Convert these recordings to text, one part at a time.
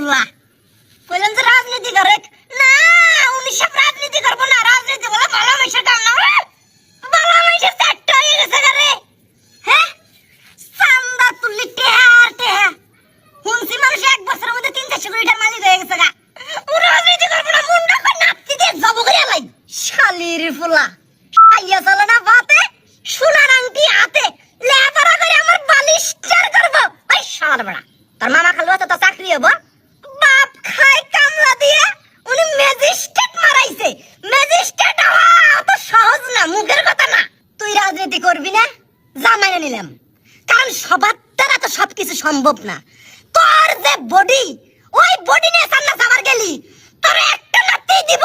ফুল্লা কইলেন যে রাজনীতি করে। না, উনি সব রাজনীতি করব না, রাজনীতি বলে ভালো মানুষের কাম না! ভালো হয়ে হ্যাঁ? এক বছরের মধ্যে তিন হয়ে রাজনীতি করব না, মুন্ডা করে নাপতি দিয়ে জব করে শালির ফুলা। আইয়া চলো না বাতে, সোনার আংটি হাতে করে আমার বালিশটার করব। ওই শাল বড়া। তোর মামা খালুয়া তো চাকরি হব বাপ খায় কামলা দিয়ে উনি ম্যাজিস্ট্রেট মারাইছে ম্যাজিস্ট্রেট হওয়া অত সহজ না মুখের কথা না তুই রাজনীতি করবি না? যা মেনে নিলাম। কারণ সবার দ্বারা তো সবকিছু সম্ভব না। তোর যে বডি ওই বডি নিয়ে সামনে সাবার গেলি, তোর একটা নাতি দিব,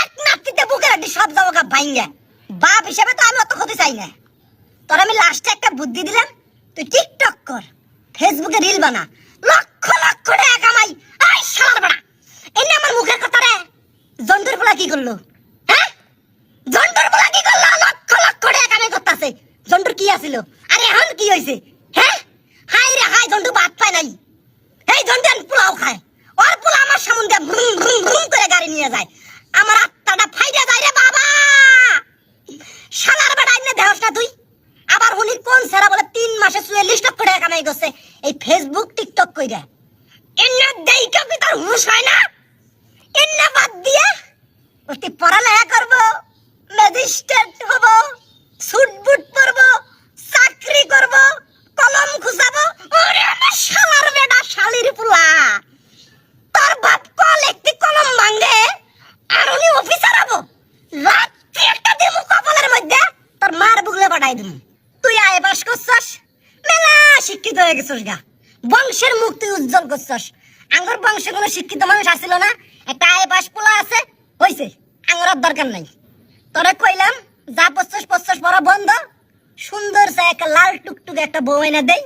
এক নাতিতে বুকের আড্ডি সব গা ভাইঙ্গা। বাপ হিসেবে তো আমি অত ক্ষতি চাই না। তোর আমি লাস্টে একটা বুদ্ধি দিলাম, তুই টিকটক কর ফেসবুকে রিল বানা। লক্ষ লক্ষ টাকা কামাই। আই শালার বড়া। এনে আমার মুখের কথা রে জন্তুর পোলা কি করল হ্যাঁ জন্তুর পোলা কি করল লক্ষ লক্ষ টাকা কামাই করতেছে জন্তুর আরে এখন কি হইছে? হ্যাঁ হাই রে, হাই জন্তু ভাত পায় নাই। এই জন্তু পোলাও খায়। ওর পোলা আমার সামনে দিয়ে ভ্রুম ভ্রুম ভ্রুম করে গাড়ি নিয়ে যায়। আমার আত্মাটা ফাইদা যায় রে বাবা! শালার বেটা এনে দেহস না তুই। আবার উনি কোন সেরা বলে তিন মাসে চুয়াল্লিশ লক্ষ টাকা কামাই করছে? এই ফেসবুক টিকটক কইরা। এনে দেইকা কি তার হুশ হয় না এনে বাদ দিয়া ওটি পড়ালেখা করব ম্যাজিস্ট্রেট হব সুট বুট পরব চাকরি করব কলম খুঁজাবো ওরে আমার শালার বেটা শালির পোলা তোর বাপ কল একটি কলম ভাঙে আর উনি অফিসার হব রাত্রি একটা দিমু কপালের মধ্যে তোর মার তুই আয় বাস করছস। মেলা শিক্ষিত হয়ে গেছস গা। বংশের উজ্জ্বল করছস। আঙ্গর বংশে কোনো শিক্ষিত মানুষ আসিল না। একটা আয় বাস পোলা আছে, হইছে। আঙ্গর দরকার নাই। কইলাম, যা বড় বন্ধ। সুন্দর সে একটা লাল টুকটুক একটা বউ এনে দেই।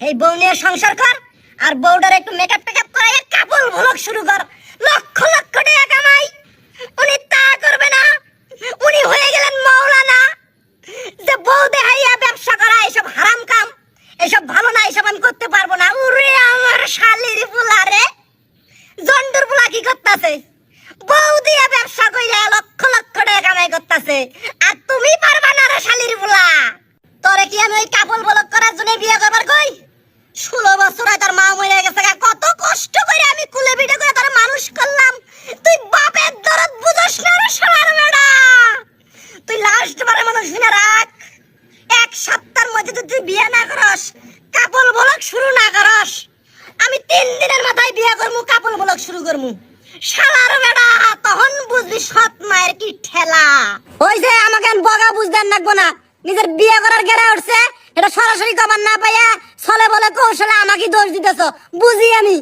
এই বউ নিয়ে সংসার কর। আর বউটার একটু মেকআপ টেকআপ করাই কাপড় ভলক শুরু কর লক্ষ লক্ষ টাকা কামাই উনি তা করবে না উনি হয়ে গেলেন মৌলানা যে বউ দেখাইয়া ব্যবসা করা এসব হারাম কাম এসব ভালো না এসব আমি করতে পারব না উরে আমার শালির ফুলারে জন্ডুর ফুলা কি করতেছে? বউ দিয়া ব্যবসা কইরা লক্ষ লক্ষ টাকা কামাই করতেছে। আর তুমি পারবা না শালির ফুলা। তোরে কি আমি ওই কাপল বলক করার জন্য বিয়ে করবার কই? ষোলো বছর হয় তোর মা মরে গেছে কত কষ্ট করে আমি কুলে পিঠে করে তোর মানুষ করলাম। তুই বাপের দরদ বুঝস না রে শালার বেড়া তুই লাস্ট বারে মনে শুনে রাখ। এক সপ্তাহের মধ্যে তুই বিয়ে না করস কাপল বলক শুরু না করস আমি তিন দিনের মাথায় বিয়ে করমু, কাপল বলক শুরু করমু। শালার বেড়া, তখন বুঝবি সৎ মায়ের কি ঠেলা। ওই যে আমাকে বগা বুঝতেন লাগবো না। নিজের বিয়ে করার গেড়ে উঠছে, এটা সরাসরি কবার না পাইয়া ছলে বলে কৌশলে আমাকে দোষ দিতেছ বুঝি আমি